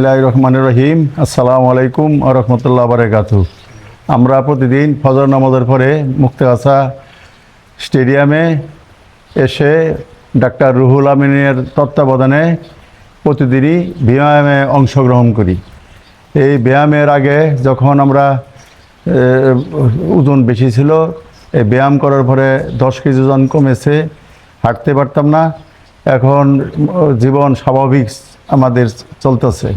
বিসমিল্লাহ রহমান রহিম। আসসালামু আলাইকুম রহমতুল্লাহ বারকাতু আমরা প্রতিদিন ফজর নামাজের পরে মুক্তাগাছা স্টেডিয়ামে এসে ডাক্তার রুহুল আমিনের তত্ত্বাবধানে প্রতিদিনই ব্যায়ামে অংশগ্রহণ করি। এই ব্যায়ামের আগে যখন আমরা ওজন বেশি ছিল, এই ব্যায়াম করার পরে দশ কেজি ওজন কমেছে, হাঁটতে পারতাম না। এখন জীবন স্বাভাবিক আমাদের চলতেছে।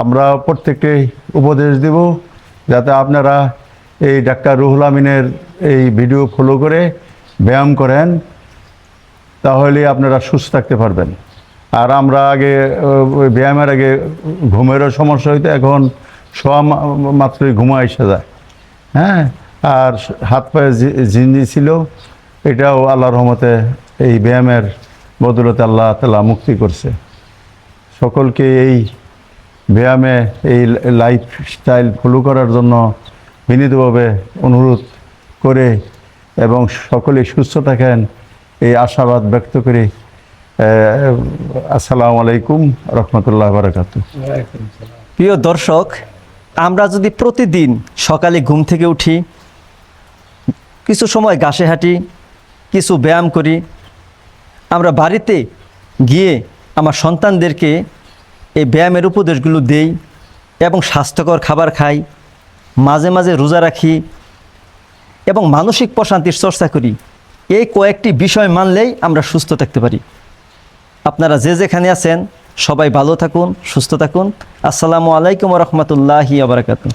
আমরা প্রত্যেককে উপদেশ দেব যাতে আপনারা এই ডাক্তার রুহুল আমিনের এই ভিডিও ফলো করে ব্যায়াম করেন, তাহলে আপনারা সুস্থ থাকতে পারবেন। আর আমরা আগে ব্যায়ামের আগে ঘুমেরও সমস্যা হইতো, এখন শোয়া মাত্রই ঘুমা এসে যায়। হ্যাঁ? আর হাত পায়ে জিঞ্জি ছিল, এটাও আল্লাহর রহমতে এই ব্যায়ামের বদলতে আল্লাহ তালা মুক্তি করছে। সকলকে এই ব্যায়ামে এই লাইফ স্টাইল ফলো করার জন্য বিনীতভাবে অনুরোধ করে এবং সকলে সুস্থ থাকেন এই আশাবাদ ব্যক্ত করে আসসালামু আলাইকুম রহমতুল্লাহ বারকাতু। প্রিয় দর্শক, আমরা যদি প্রতিদিন সকালে ঘুম থেকে উঠি, কিছু সময় ঘাসে হাঁটি, কিছু ব্যায়াম করি, আমরা বাড়িতে গিয়ে আমার সন্তানদেরকে এই ব্যায়ামের উপদেশগুলো দেই এবং স্বাস্থ্যকর খাবার খাই, মাঝে মাঝে রোজা রাখি এবং মানসিক প্রশান্তির চর্চা করি। এই কয়েকটি বিষয় মানলেই আমরা সুস্থ থাকতে পারি। আপনারা যে যেখানে আছেন সবাই ভালো থাকুন, সুস্থ থাকুন। আসসালামু আলাইকুম রহমতুল্লাহি আবরাকাতু